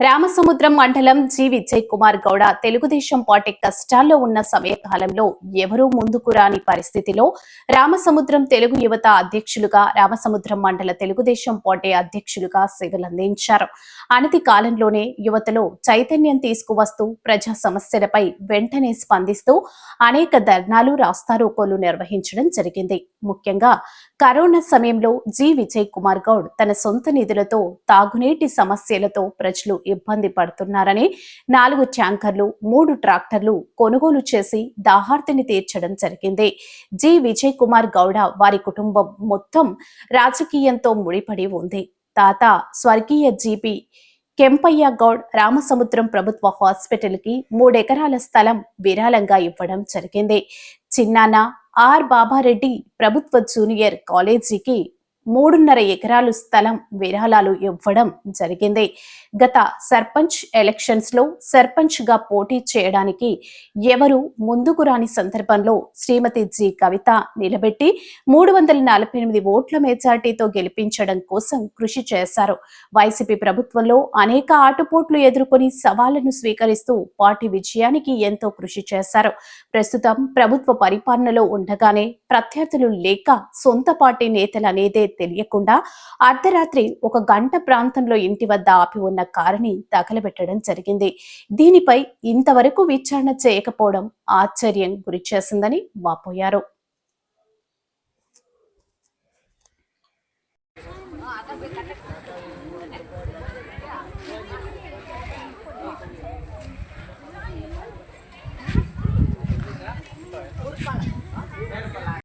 రామసముద్రం మండలం G. Vijay Kumar Gowda Telugu Desam party కష్టాల్లో ఉన్న సమయకాలంలో ఎవరూ ముందుకు రాని పరిస్థితిలో రామసముద్రం తెలుగు యువత అధ్యక్షులుగా రామసముద్రం మండల తెలుగుదేశం పార్టీ అధ్యక్షులుగా సేవలందించారు అనతి కాలంలోనే యువతలో చైతన్యం తీసుకువస్తూ ప్రజా సమస్యలపై వెంటనే స్పందిస్తూ అనేక ధర్నాలు రాస్తారోకోలు నిర్వహించడం జరిగింది. ముఖ్యంగా కరోనా సమయంలో జి విజయ్ కుమార్ గౌడ్ తన సొంత నిధులతో తాగునీటి సమస్యలతో ప్రజలు ఇబ్బంది పడుతున్నారని నాలుగు ట్యాంకర్లు మూడు ట్రాక్టర్లు కొనుగోలు చేసి దాహార్తిని తీర్చడం జరిగింది. జి విజయ్ కుమార్ గౌడ వారి కుటుంబం మొత్తం రాజకీయంతో ముడిపడి ఉంది. తాత స్వర్గీయ జీపీ కెంపయ్య గౌడ్ రామసముద్రం ప్రభుత్వ హాస్పిటల్కి మూడెకరాల స్థలం విరాళంగా ఇవ్వడం జరిగింది. చిన్నాన్న ఆర్ బాబారెడ్డి ప్రభుత్వ జూనియర్ కాలేజీకి మూడున్నర ఎకరాలు స్థలం విరాళాలు ఇవ్వడం జరిగింది. గత సర్పంచ్ ఎలక్షన్స్లో సర్పంచ్గా పోటీ చేయడానికి ఎవరు ముందుకు రాని సందర్భంలో శ్రీమతి జి. కవిత నిలబెట్టి మూడు వందల నలభై ఎనిమిది ఓట్ల మెజార్టీతో గెలిపించడం కోసం కృషి చేశారు. వైసీపీ ప్రభుత్వంలో అనేక ఆటుపోట్లు ఎదుర్కొని సవాళ్ళను స్వీకరిస్తూ పార్టీ విజయానికి ఎంతో కృషి చేశారు. ప్రస్తుతం ప్రభుత్వ పరిపాలనలో ఉండగానే ప్రత్యర్థులు లేక సొంత పార్టీ నేతలు అనేదే తెలియకుండా అర్ధరాత్రి ఒక గంట ప్రాంతంలో ఇంటి వద్ద ఆపి ఉన్న కారుని తగలబెట్టడం జరిగింది. దీనిపై ఇంతవరకు విచారణ చేయకపోవడం ఆశ్చర్యం గురి చేసిందని వాపోయారు.